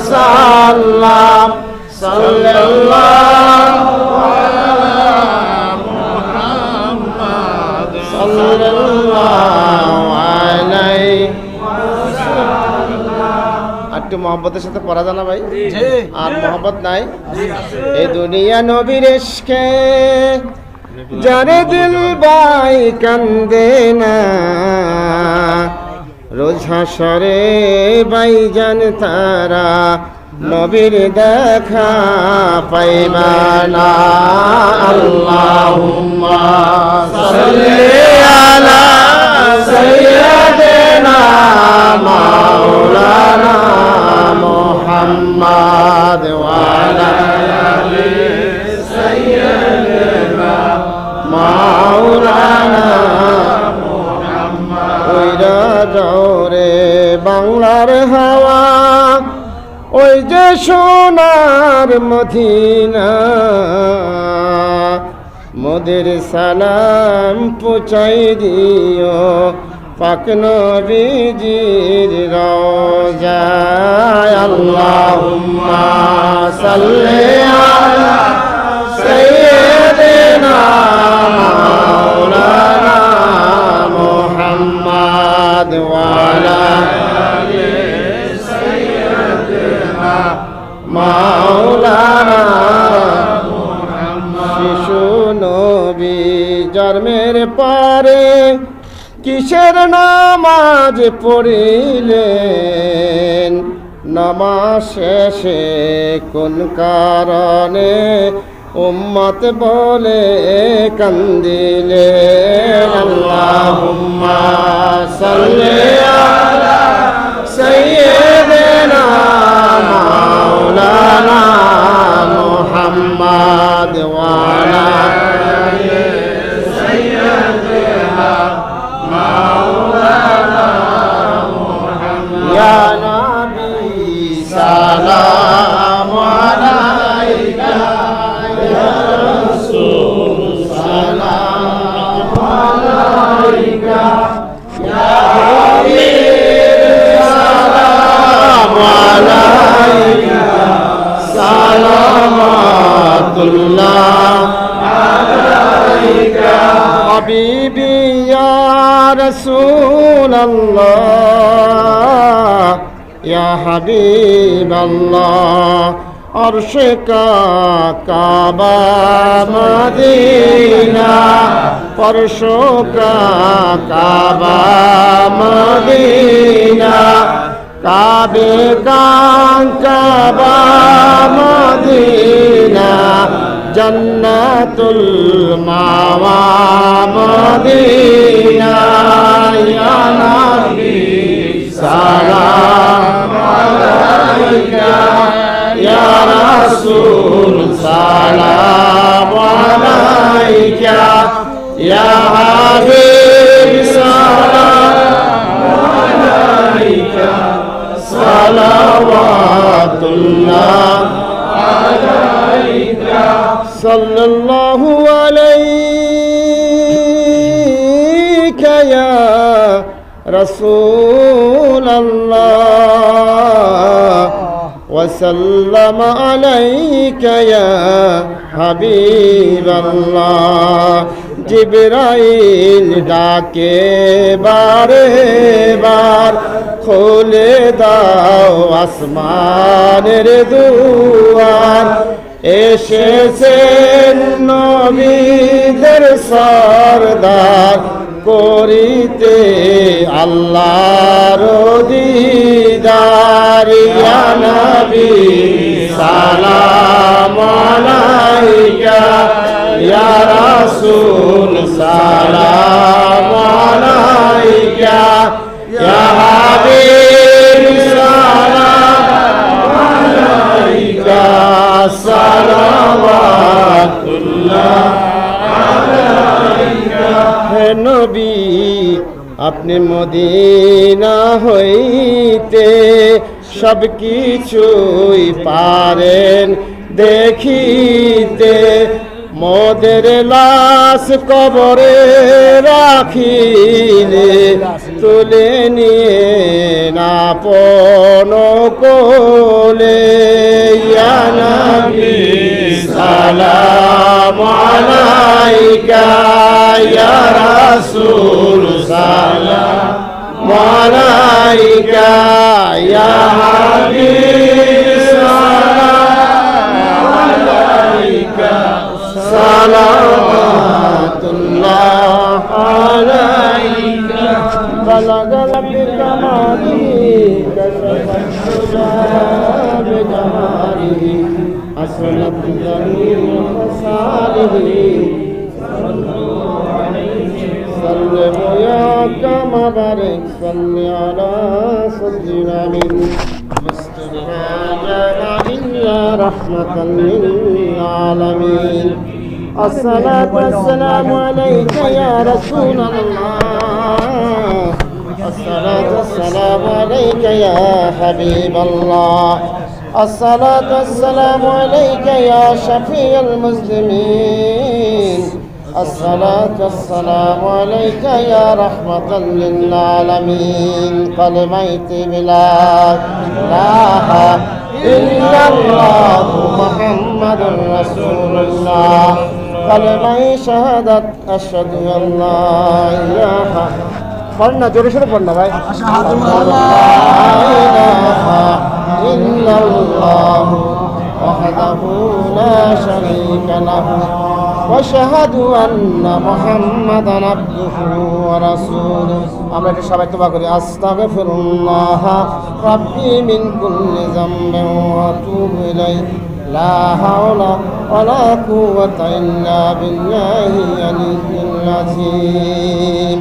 وسلم صلى الله صلى الله عليه আর একটু মোহাম্মতের সাথে পড়া জানা ভাই আর মোহাম্মত নাই এই দুনিয়া নবীর এসকে যারে দিল বাই কান্দে না রোজ হাসরে বাই জান তারা নবীর দেখা পাইবা না। আল্লাহুম্মা সাল্লি আলা মাওলানা মাওলানা বাংলার হাওয়া, ওই যে সোনার মদিনা। মোদের সালাম পৌঁছাই দিও, পাক নবীজির রোজায় আল্লাহুম্মা সাল্লি আলা মাওলানা শিশু নবী জন্মের পরে কিসের নামাজ পড়িলেন? নামাজ শেষে কোন কারণে উম্মত বলে কান্দিলেন? আল্লাহুম্মা সাল্লি صلوات الله عليك حبيبي يا رسول الله يا حبيب الله عرشك كعبة مدينة فرشك كعبة مدينة কাবে কাবা মদিনা, জন্নাতুল মাওয়া মদিনা, ইয়া নবী সালাম আলাইকা, ইয়া রাসূল সালাম আলাইকা, ইয়া হাবিব ইয়া رسول الله وسلم عليك يا حبيب الله জিব্রাইল ডাকে বারে বার, খোলে দাও আসমানের দুয়ার। এসেছেন নবীদের সরদার করিতে আল্লাহর দিদার ইয়া নবী সালাম আলাইকা ইয়া রাসূল, সালাম আলাইকা ইয়া হাবিব, সালাম আলাইকা সালাওয়াতুল্লাহ নবী, আপনি মদিনা হইতে সব কিছুই পারেন দেখিতে। মদের লাশ কবরে রাখিলে তুলে নিয়ে আপন কোলে। ইয়া নবী, সালাম। আলাইকা ইয়া রাসূল, সালাম। আলাইকা ইয়া হাবিব, সালাম। আলাইকা সালামাতুল্লাহ। আলাইকা বালাগাল বিকামালি কাশফাল জামালি حسنت جميع خصاله سلم يا كما بارك صل على سيدنا من مصطفى إلا رحمة للعالمين الصلاة والسلام عليك يا رسول الله الصلاة والسلام عليك يا حبيب الله الصلاة والسلام عليك يا شفيع المسلمين الصلاة والسلام عليك يا رحمة للعالمين قلميت بلا إله إلا الله محمد رسول الله قلمي شهادة أشهد أن لا إله পড়না জোরে সোরে পড়না ভাই وحده لا شريك له واشهد ان محمدا عبده ورسوله আমরা এটা সবাই তোবা করি আস্তাগফিরুল্লাহ রাব্বি মিন কুল্লি যামবিন ওয়া আতুবু ইলাইহি লা হাওলা ওয়ালা কুওয়াতা ইল্লা বিল্লাহি আলিyyil আযীম